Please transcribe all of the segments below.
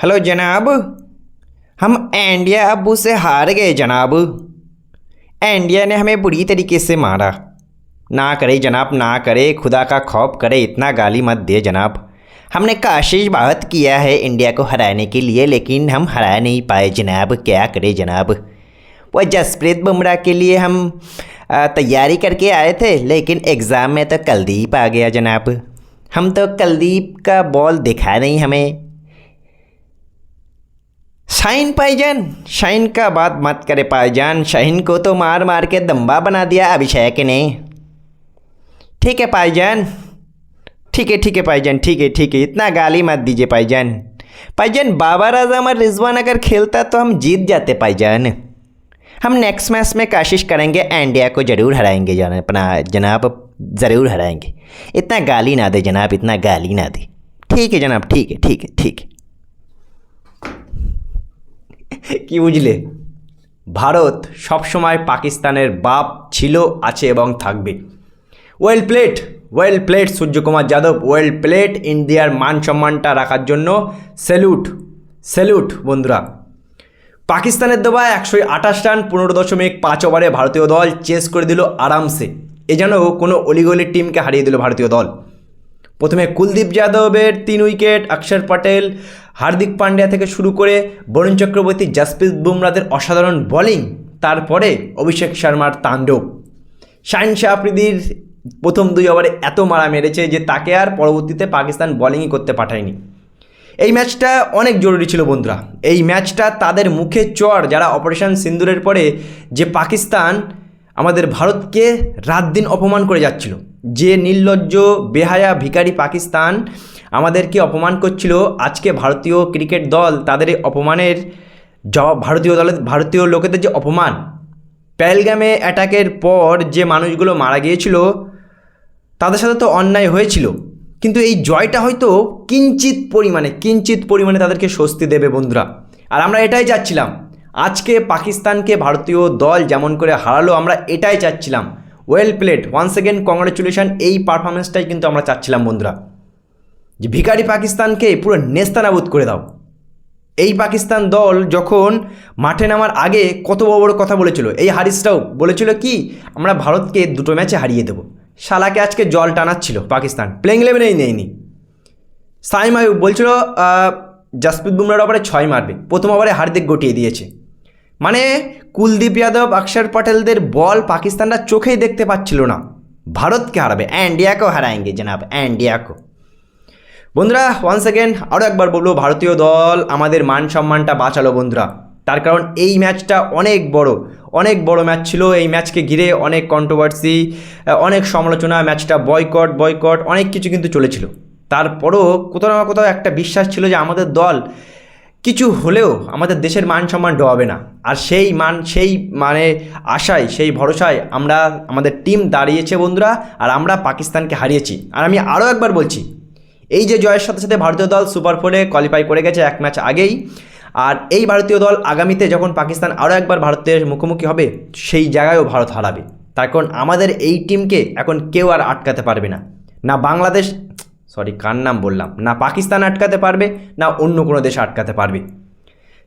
Hello जनाब। हम India Abu से हार गए जनाब। इंडिया ने हमें बुरी तरीके से मारा। ना करे जनाब, ना करे, खुदा का खौफ करे, इतना गाली मत दे जनाब। हमने काशिश बहुत किया है इंडिया को हराने के लिए, लेकिन हम हरा नहीं पाए जनाब। क्या करे जनाब? वो जसप्रीत बुमराह के लिए हम तैयारी करके आए थे, लेकिन एग्ज़ाम में तो कलदीप आ गया जनाब। हम तो कलदीप का बॉल दिखा नहीं हमें। शाइन पाईजान शाइन का बात मत करे पाईजान शाइन को तो मार मार के दम्बा बना दिया अभिषेक ने। ठीक है पाईजान ठीक है ठीक है पाईजान ठीक है ठीक है। इतना गाली मत दीजिए पाईजान पाईजान बाबर आज़म और रिजवान अगर खेलता तो हम जीत जाते पाईजान हम नेक्स्ट मैच में कोशिश करेंगे इंडिया को ज़रूर हराएँगे अपना जनाब ज़रूर हराएँगे। इतना गाली ना दे जनाब, इतना गाली ना दे। ठीक है जनाब, ठीक है ठीक है ठीक है। কি বুঝলে? ভারত সবসময় পাকিস্তানের বাপ ছিল, আছে এবং থাকবে। Well played well played Suryakumar Yadav. Well played ইন্ডিয়ার মান সম্মানটা রাখার জন্য স্যালুট স্যালুট বন্ধুরা। পাকিস্তানের দেওয়া একশো আঠাশ রান, পনেরো দশমিক পাঁচ ওভারে ভারতীয় দল চেস করে দিল আরামসে। এ যেন কোনো অলিগলির টিমকে হারিয়ে দিল ভারতীয় দল। প্রথমে কুলদীপ যাদবের তিন উইকেট, অক্ষর পটেল, হার্দিক পান্ডিয়া থেকে শুরু করে বরুণ চক্রবর্তী, জাসপ্রীত বুমরাদের অসাধারণ বোলিং, তারপরে অভিষেক শর্মার তাণ্ডব। শাহিন শাহ আফ্রিদির প্রথম দুই ওভারে এত মারা মেরেছে যে তাকে আর পরবর্তীতে পাকিস্তান বোলিংই করতে পাঠায়নি। এই ম্যাচটা অনেক জরুরি ছিল বন্ধুরা। এই ম্যাচটা তাদের মুখে চর যারা অপারেশন সিন্দুরের পরে যে পাকিস্তান আমাদের ভারতকে রাত দিন অপমান করে যাচ্ছিল। যে নির্লজ্জ, বেহায়া ভিখারি পাকিস্তান আমাদেরকে অপমান করছিল, আজকে ভারতীয় ক্রিকেট দল তাদের অপমানের জবাব, ভারতীয় দলের, ভারতীয় লোকেদের যে অপমান প্যালগামে অ্যাটাকের পর যে মানুষগুলো মারা গিয়েছিল, তাদের সাথে তো অন্যায় হয়েছিল। কিন্তু এই জয়টা হয়তো কিঞ্চিত পরিমাণে কিঞ্চিত পরিমাণে তাদেরকে স্বস্তি দেবে বন্ধুরা। আর আমরা এটাই চাচ্ছিলাম। আজকে পাকিস্তানকে ভারতীয় দল যেমন করে হারালো, আমরা এটাই চাচ্ছিলাম। Well played once second congratulation এই পারফরমেন্সটাই কিন্তু আমরা চাচ্ছিলাম, বন্ধুরা। যে ভিখারি পাকিস্তানকে পুরো নেস্তানাবুদ করে দাও। এই পাকিস্তান দল যখন মাঠে নামার আগে কত বড় বড় কথা বলেছিল, এই হারিসটাও বলেছিল কি, আমরা ভারতকে দুটো ম্যাচে হারিয়ে দেবো। শালাকে আজকে জল টানাচ্ছিল পাকিস্তান। প্লেইং ইলেভেনেই নেয়নি। সাইম আয়ুব বলছিল জাসপ্রীত বুমরার ওভারে ছয় মারবে। প্রথম ওভারে হার্দিক গটিয়ে দিয়েছে। মানে কুলদীপ যাদব, অক্ষর পটেলদের বল পাকিস্তানরা চোখেই দেখতে পাচ্ছিল না। ভারতকে হারাবে ইন্ডিয়াকেও হারাएंगे জনাব ইন্ডিয়াকেও বন্ধুরা ওয়ান্স সেকেন্ড আরও একবার বলব, ভারতীয় দল আমাদের মান সম্মানটা বাঁচালো বন্ধুরা। তার কারণ এই ম্যাচটা অনেক বড় অনেক বড় ম্যাচ ছিল। এই ম্যাচকে ঘিরে অনেক কন্ট্রোভার্সি অনেক সমালোচনা, ম্যাচটা বয়কট বয়কট অনেক কিছু কিন্তু চলেছিল। তারপরও কোথাও না কোথাও একটা বিশ্বাস ছিল যে আমাদের দল কিছু হলেও আমাদের দেশের মান সম্মান ডোবাবে না। আর সেই মান, সেই মানে আশায়, সেই ভরসায় আমরা, আমাদের টিম দাঁড়িয়েছে বন্ধুরা, আর আমরা পাকিস্তানকে হারিয়েছি। আর আমি আরও একবার বলছি, এই যে জয়ের সাথে সাথে ভারতীয় দল সুপার ফোরে কোয়ালিফাই করে গেছে এক ম্যাচ আগেই, আর এই ভারতীয় দল আগামীতে যখন পাকিস্তান আরও একবার ভারতের মুখোমুখি হবে, সেই জায়গায়ও ভারত হারাবে। তার কারণ আমাদের এই টিমকে এখন কেউ আর আটকাতে পারবে না। না বাংলাদেশ সরি কার নাম বললাম? না পাকিস্তান আটকাতে পারবে, না অন্য কোনো দেশ আটকাতে পারবে।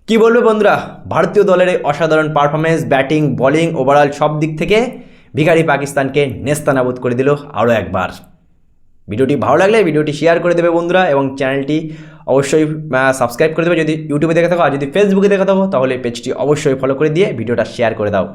কি বলবে বন্ধুরা? ভারতীয় দলের এই অসাধারণ পারফরমেন্স ব্যাটিং বোলিং ওভারঅল সব দিক থেকে ভিখারি পাকিস্তানকে নেস্তানাবুদ করে দিল আরও একবার। ভিডিওটি ভালো লাগলে ভিডিওটি শেয়ার করে দেবে বন্ধুরা এবং চ্যানেলটি অবশ্যই সাবস্ক্রাইব করে দেবে। যদি ইউটিউবে দেখে থাকো আর যদি ফেসবুকে দেখে থাকো, তাহলে পেজটি অবশ্যই ফলো করে দিয়ে ভিডিওটা শেয়ার করে দাও।